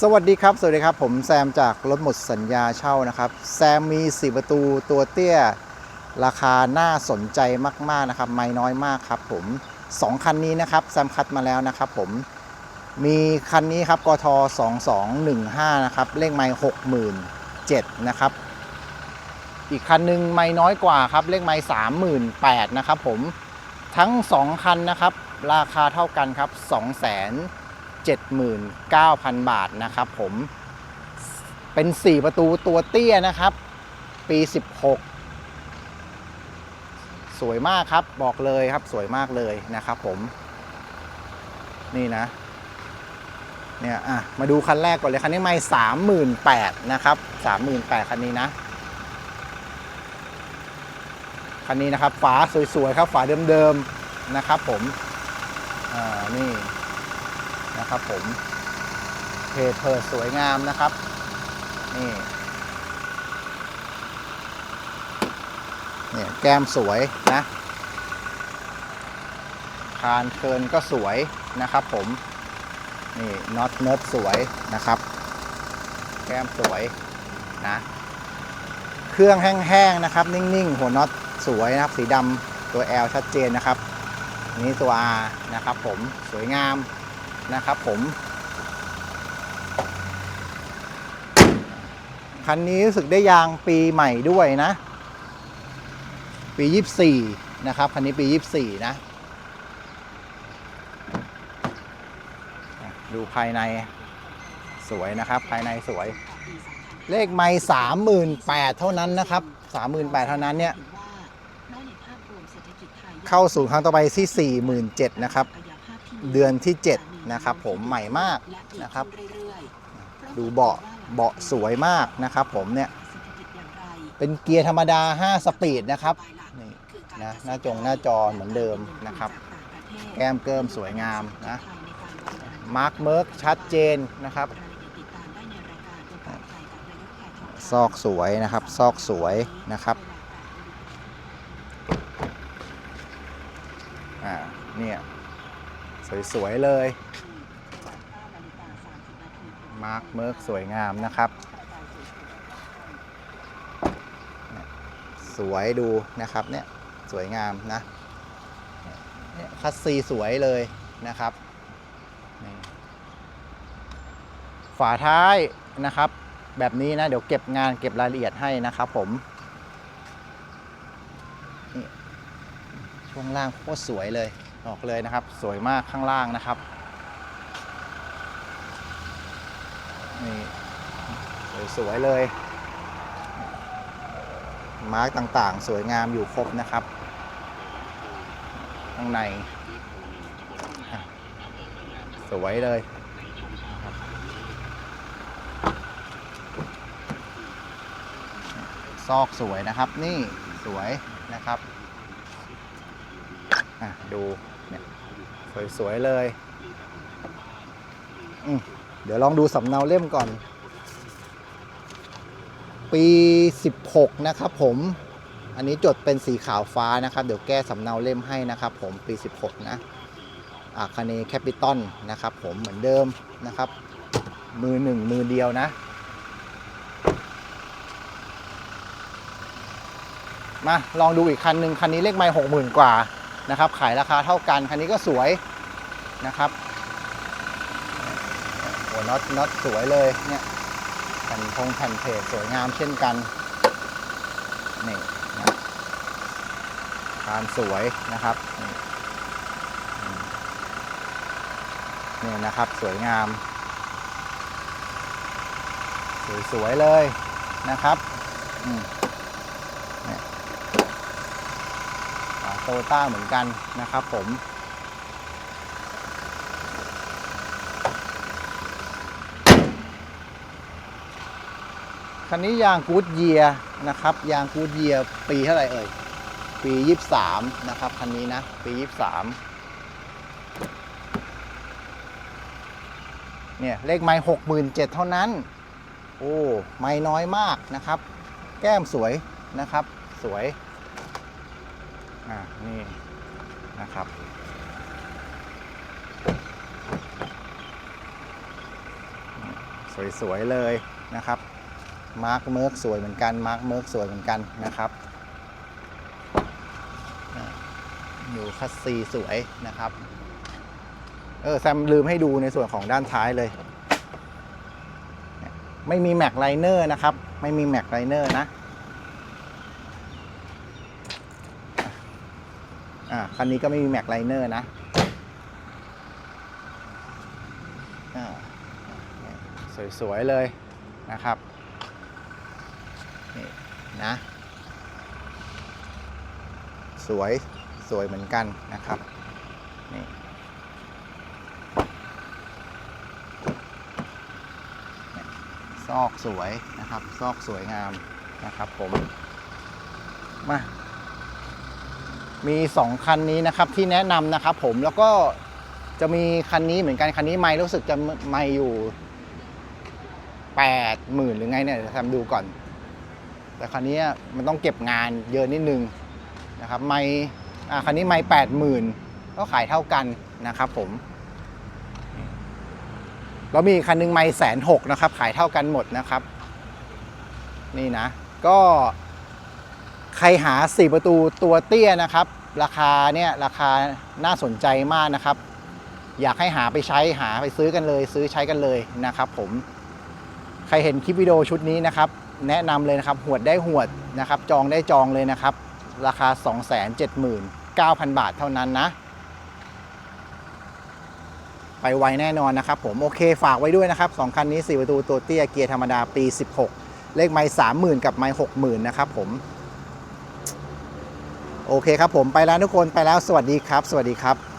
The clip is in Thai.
สวัสดีครับ สวัสดีครับ ผมแซมจากรถหมดสัญญาเช่านะครับ แซมมี 4 ประตูตัวเตี้ย ราคาน่าสนใจมาก ๆ นะครับ ไม่น้อยมากครับผม 2 คันนี้นะครับ แซมคัดมาแล้วนะครับผม มีคันนี้ครับกท2215 นะครับ เลขไม่67,000นะครับ อีกคันหนึ่งไม่น้อยกว่าครับ เลขไม่38,000นะครับผม ทั้ง 2 คันนะครับ ราคาเท่ากันครับ 2 0 0 0 0 79,000 บาทนะครับผมเป็น 4 ประตูตัวเตี้ยนะครับ ปี 16 สวยมากครับบอกเลยครับสวยมากเลยนะครับผม นี่นะเนี่ยอะมาดูคันแรกก่อนเลยคันนี้ไม่สามหมื่นแปดนะครับสามหมื่นแปดคันนี้นะคันนี้นะครับฝาสวยๆครับฝาเดิมๆนะครับผมอ่านี่ นะครับผมเพจเพิดสวยงามนะครับ นี่เนี่ยแก้มสวยนะ คานเคินก็สวยนะครับผมนี่น็อตเนิร์ดสวยนะครับ แก้มสวยนะเครื่องแห้งๆนะครับ นิ่งๆ หัวน็อตสวยนะครับ สีดำตัว L ชัดเจนนะครับนนี้ตัว R นะครับผมสวยงาม นะครับผม คันนี้รู้สึกได้ยางปีใหม่ด้วยนะ ปี 24 นะครับ คันนี้ปี 24นะอะดูภายในสวยนะครับ ภายในสวย เลขไม่สามหมื่นแปดเท่านั้นนะครับสามหมื่นแปดเท่านั้นเนี่ยเข้าสู่ครั้งต่อไปที่สี่หมื่นเจ็ดนะครับ เดือนที่ 7 นะครับผมใหม่มากนะครับ ดูเบาะเบาะสวยมากนะครับผมเนี่ยเป็นเกียร์ธรรมดา 5 สปีดนะครับนี่นะหน้าจงหน้าจอเหมือนเดิมนะครับ แก้มเกิมสวยงามนะมาร์คเมิร์กชัดเจนนะครับซอกสวยนะครับ ซอกสวยนะครับอ่าเนี่ย สวยๆเลย มาร์คเมิร์กสวยงามนะครับ สวยดูนะครับเนี่ยสวยงามนะเนี่ยคัสซีสวยเลยนะครับ ฝาท้ายนะครับ แบบนี้นะ เดี๋ยวเก็บงานเก็บรายละเอียดให้นะครับผมช่วงล่างโคตรสวยเลย บอกเลยนะครับ สวยมากข้างล่างนะครับนี่สวยๆเลย มาร์กต่างๆ สวยงามอยู่ครบนะครับ ข้างใน สวยเลย ซอกสวยนะครับ นี่สวยนะครับอะดู สวยๆเลยเดี๋ยวลองดูสำเนาเล่มก่อน ปี 16 นะครับผมอันนี้จดเป็นสีขาวฟ้านะครับ เดี๋ยวแก้สำเนาเล่มให้นะครับ ผมปี 16 นะอาคาเนแคปิตอลนะครับ ผมเหมือนเดิมนะครับ มือหนึ่งมือเดียวนะ มาลองดูอีกคันหนึ่งคันนี้เลขไม่หกหมื่นกว่า นะครับ ขายราคาเท่ากัน คันนี้ก็สวยนะครับโอ้น็อตน็อตสวยเลยเนี่ยแผ่นพงแผ่นเพจสวยงามเช่นกันนี่นะคานสวยนะครับนี่อืมเนี่ยนะครับสวยงาม สวยๆเลยนะครับ อืมเนี่ย โตต้าเหมือนกันนะครับผมคันนี้ยางกูดเยียนะครับ ยางกูดเยียปีเท่าไหร่เอ่ย ปี 23 นะครับ คันนี้นะ ปี 23 เนี่ย เลขไม้หกหมื่นเจ็ดเท่านั้น โอ้ ไม่น้อยมากนะครับ แก้มสวยนะครับ สวย อ่านี่นะครับสวยๆเลยนะครับมาร์คเมิร์กสวยเหมือนกันมาร์คเมิร์กสวยเหมือนกันนะครับอยู่คัสซีสวยนะครับเออแซมลืมให้ดูในส่วนของด้านท้ายเลย ไม่มีแม็กไลเนอร์นะครับ ไม่มีแม็กไลเนอร์นะ อ่า คันนี้ก็ไม่มีแม็กไลเนอร์นะสวยๆเลยนะครับนี่นะ สวยสวยเหมือนกันนะครับนี่ซอกสวยนะครับ ซอกสวยงามนะครับผม มา มี 2 คันนี้นะครับที่แนะนำนะครับผมแล้วก็จะมีคันนี้เหมือนกันคันนี้ไม่รู้สึกจะไม่อยู่8 0,000หรือไงเนี่ยเดี๋ยวทำดูก่อน แต่คันนี้มันต้องเก็บงานเยอะนิดนึงนะครับไม่คันนี้ไม่8 0,000ก็ขายเท่ากันนะครับผมแล้วมีคันหนึงไม่แสนหกนะครับ ขายเท่ากันหมดนะครับ นี่นะ ก็ ใครหา 4 ประตูตัวเตี้ยนะครับ ราคาเนี่ยราคาน่าสนใจมากนะครับ อยากให้หาไปใช้หาไปซื้อกันเลย ซื้อใช้กันเลยนะครับผมใครเห็นคลิปวิดีโอชุดนี้นะครับ แนะนำเลยนะครับหวดได้หวดนะครับ จองได้จองเลยนะครับ ราคา 279,000 บาทเท่านั้นนะ ไปไวแน่นอนนะครับผมโอเคฝากไว้ด้วยนะครับสองคันนี้ 4 ประตูตัวเตี้ยเกียร์ธรรมดาปี 16 เลขไม้30,000 กับไม้60,000 นะครับผม โอเคครับผมไปแล้วทุกคนไปแล้วสวัสดีครับ สวัสดีครับ